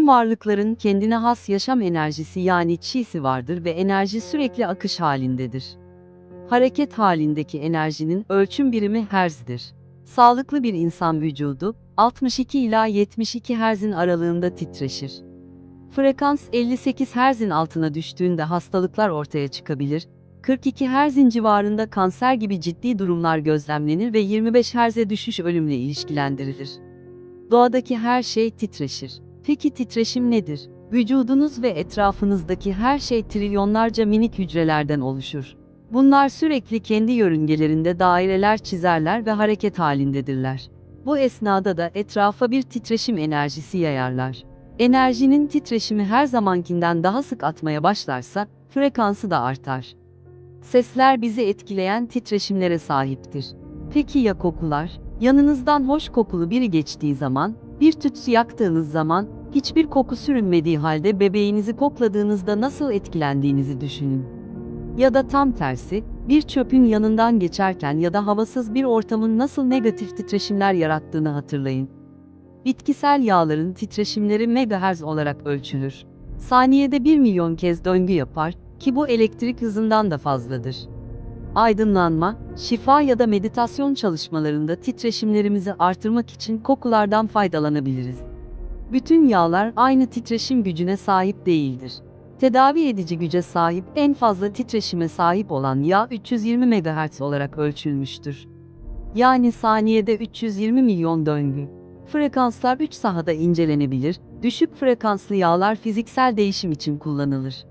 Tüm varlıkların kendine has yaşam enerjisi yani çi'si vardır ve enerji sürekli akış halindedir. Hareket halindeki enerjinin ölçüm birimi Herz'dir. Sağlıklı bir insan vücudu 62 ila 72 Hz'in aralığında titreşir. Frekans 58 Hz'in altına düştüğünde hastalıklar ortaya çıkabilir. 42 Hz'in civarında kanser gibi ciddi durumlar gözlemlenir ve 25 Hz'e düşüş ölümle ilişkilendirilir. Doğadaki her şey titreşir. Peki titreşim nedir? Vücudunuz ve etrafınızdaki her şey trilyonlarca minik hücrelerden oluşur. Bunlar sürekli kendi yörüngelerinde daireler çizerler ve hareket halindedirler. Bu esnada da etrafa bir titreşim enerjisi yayarlar. Enerjinin titreşimi her zamankinden daha sık atmaya başlarsa, frekansı da artar. Sesler bizi etkileyen titreşimlere sahiptir. Peki ya kokular? Yanınızdan hoş kokulu biri geçtiği zaman, bir tütsü yaktığınız zaman, hiçbir koku sürünmediği halde bebeğinizi kokladığınızda nasıl etkilendiğinizi düşünün. Ya da tam tersi, bir çöpün yanından geçerken ya da havasız bir ortamın nasıl negatif titreşimler yarattığını hatırlayın. Bitkisel yağların titreşimleri megahertz olarak ölçülür. Saniyede 1 milyon kez döngü yapar ki bu elektrik hızından da fazladır. Aydınlanma, şifa ya da meditasyon çalışmalarında titreşimlerimizi artırmak için kokulardan faydalanabiliriz. Bütün yağlar aynı titreşim gücüne sahip değildir. Tedavi edici güce sahip en fazla titreşime sahip olan yağ 320 MHz olarak ölçülmüştür. Yani saniyede 320 milyon döngü. Frekanslar 3 sahada incelenebilir, düşük frekanslı yağlar fiziksel değişim için kullanılır.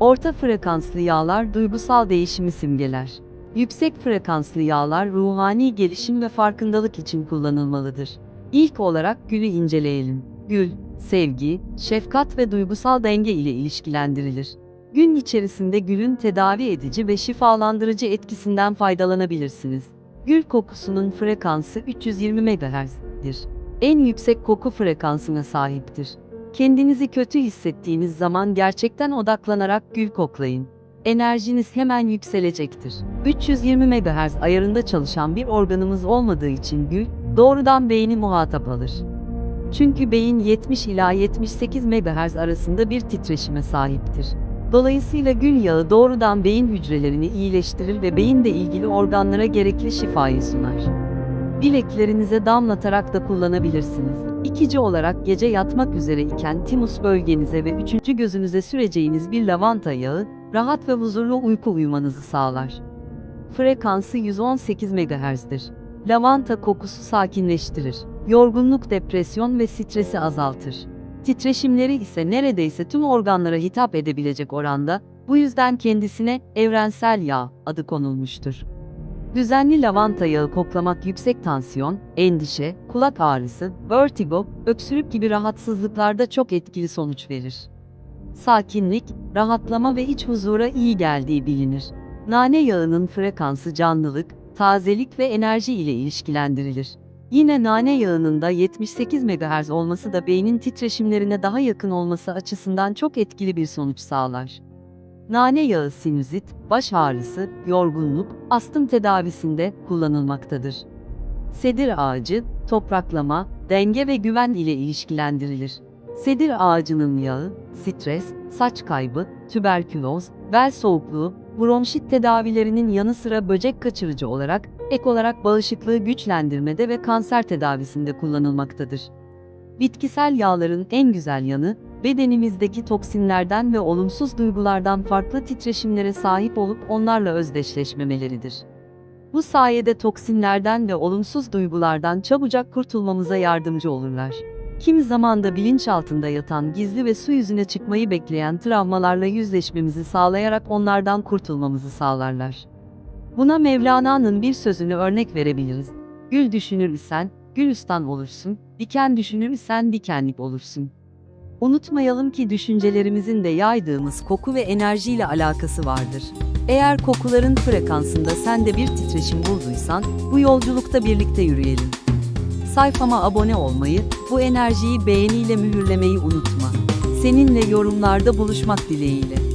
Orta frekanslı yağlar duygusal değişimi simgeler. Yüksek frekanslı yağlar ruhani gelişim ve farkındalık için kullanılmalıdır. İlk olarak gülü inceleyelim. Gül, sevgi, şefkat ve duygusal denge ile ilişkilendirilir. Gün içerisinde gülün tedavi edici ve şifalandırıcı etkisinden faydalanabilirsiniz. Gül kokusunun frekansı 320 MHz'dir. En yüksek koku frekansına sahiptir. Kendinizi kötü hissettiğiniz zaman gerçekten odaklanarak gül koklayın. Enerjiniz hemen yükselecektir. 320 MHz ayarında çalışan bir organımız olmadığı için gül, doğrudan beyni muhatap alır. Çünkü beyin 70 ila 78 MHz arasında bir titreşime sahiptir. Dolayısıyla gül yağı doğrudan beyin hücrelerini iyileştirir ve beyinle ilgili organlara gerekli şifayı sunar. Bileklerinize damlatarak da kullanabilirsiniz. İkinci olarak gece yatmak üzere iken timus bölgenize ve üçüncü gözünüze süreceğiniz bir lavanta yağı, rahat ve huzurlu uyku uyumanızı sağlar. Frekansı 118 MHz'dir. Lavanta kokusu sakinleştirir. Yorgunluk, depresyon ve stresi azaltır. Titreşimleri ise neredeyse tüm organlara hitap edebilecek oranda, bu yüzden kendisine evrensel yağ adı konulmuştur. Düzenli lavanta yağı koklamak yüksek tansiyon, endişe, kulak ağrısı, vertigo, öksürük gibi rahatsızlıklarda çok etkili sonuç verir. Sakinlik, rahatlama ve iç huzura iyi geldiği bilinir. Nane yağının frekansı canlılık, tazelik ve enerji ile ilişkilendirilir. Yine nane yağının da 78 MHz olması da beynin titreşimlerine daha yakın olması açısından çok etkili bir sonuç sağlar. Nane yağı sinüzit, baş ağrısı, yorgunluk, astım tedavisinde kullanılmaktadır. Sedir ağacı, topraklama, denge ve güven ile ilişkilendirilir. Sedir ağacının yağı, stres, saç kaybı, tüberküloz, bel soğukluğu, bronşit tedavilerinin yanı sıra böcek kaçırıcı olarak, ek olarak bağışıklığı güçlendirmede ve kanser tedavisinde kullanılmaktadır. Bitkisel yağların en güzel yanı, bedenimizdeki toksinlerden ve olumsuz duygulardan farklı titreşimlere sahip olup onlarla özdeşleşmemeleridir. Bu sayede toksinlerden ve olumsuz duygulardan çabucak kurtulmamıza yardımcı olurlar. Kimi zaman da bilinçaltında yatan gizli ve su yüzüne çıkmayı bekleyen travmalarla yüzleşmemizi sağlayarak onlardan kurtulmamızı sağlarlar. Buna Mevlana'nın bir sözünü örnek verebiliriz. Gül düşünür isen, gülistan olursun, diken düşünür isen dikenlik olursun. Unutmayalım ki düşüncelerimizin de yaydığımız koku ve enerjiyle alakası vardır. Eğer kokuların frekansında sen de bir titreşim bulduysan, bu yolculukta birlikte yürüyelim. Sayfama abone olmayı, bu enerjiyi beğeniyle mühürlemeyi unutma. Seninle yorumlarda buluşmak dileğiyle.